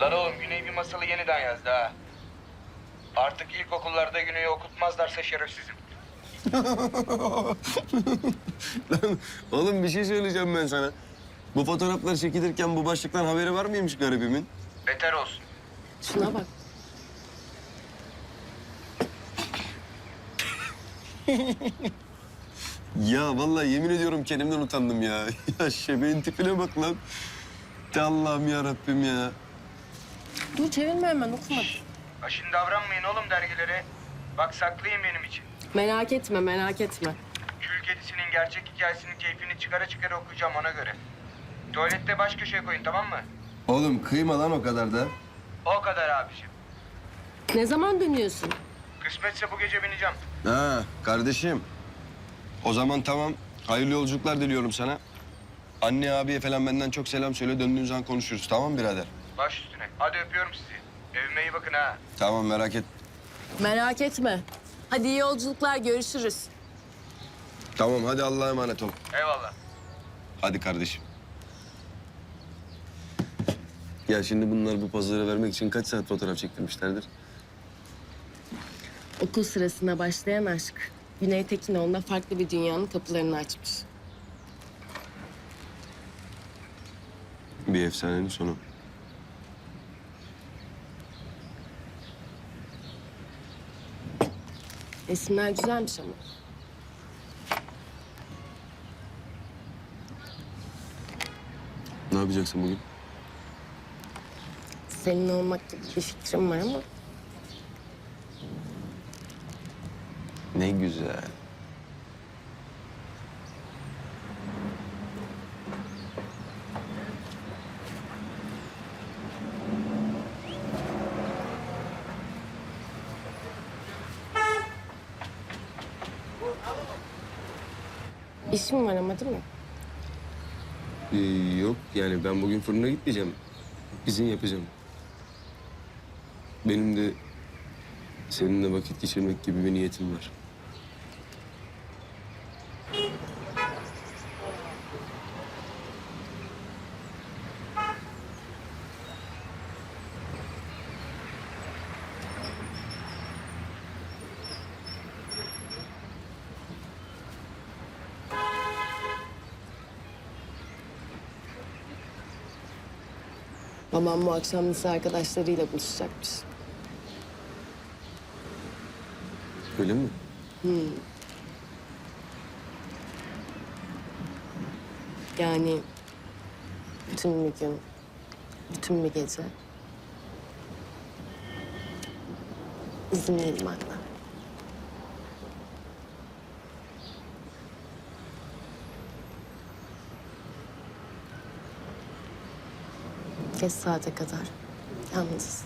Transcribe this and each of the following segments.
Lan oğlum Güney bir masalı yeniden yazdı ha. Artık ilkokullarda Güney'i okutmazlarsa şerefsizim. Lan oğlum bir şey söyleyeceğim ben sana. Bu fotoğraflar çekilirken bu başlıktan haberi var mıymış garibimin? Beter olsun. Şuna bak. Ya vallahi yemin ediyorum kendimden utandım ya. Ya şebeğin tipine bak lan. De Allah'ım ya Rabbim ya. Dur çevirme hemen okuma. Aşın davranmayın oğlum dergilere. Bak saklayın benim için. Merak etme merak etme. Kül kedisinin gerçek hikayesinin keyfini çıkara çıkara okuyacağım ona göre. Tuvalette baş köşeye koyun tamam mı? Oğlum kıyma lan o kadar da. O kadar abiciğim. Ne zaman dönüyorsun? Kısmetse bu gece bineceğim. Ha kardeşim. O zaman tamam. Hayırlı yolculuklar diliyorum sana. Anne abiye falan benden çok selam söyle. Döndüğün zaman konuşuruz. Tamam mı birader? Baş üstüne. Hadi öpüyorum sizi. Evime iyi bakın ha. Tamam merak et. Merak etme. Hadi iyi yolculuklar görüşürüz. Tamam hadi Allah'a emanet ol. Eyvallah. Hadi kardeşim. Ya şimdi bunlar bu pozları vermek için kaç saat fotoğraf çektirmişlerdir? Okul sırasında başlayan aşk. Güney Tekinoğlu'nda farklı bir dünyanın kapılarını açmış. Bir efsanenin sonu. Resimler güzelmiş ama. Ne yapacaksın bugün? Senin olmak gibi bir fikrim var ama Ne güzel. İşim var ama değil mi? Ee, yok yani ben bugün fırına gitmeyeceğim. İzin yapacağım. Benim de seninle vakit geçirmek gibi bir niyetim var. Babam bu akşam lise arkadaşlarıyla buluşacakmış. Öyle mi? Yani bütün bir gün, bütün bir gece. İzinliyim anne. Geç saate kadar yalnızız.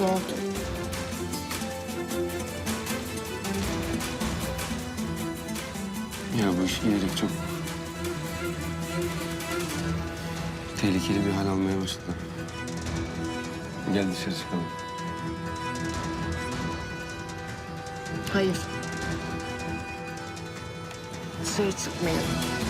Oldu? Ya bu iş giderek çok tehlikeli bir hal almaya başladı. Gel dışarı çıkalım. Hayır. Dışarı çıkmayalım.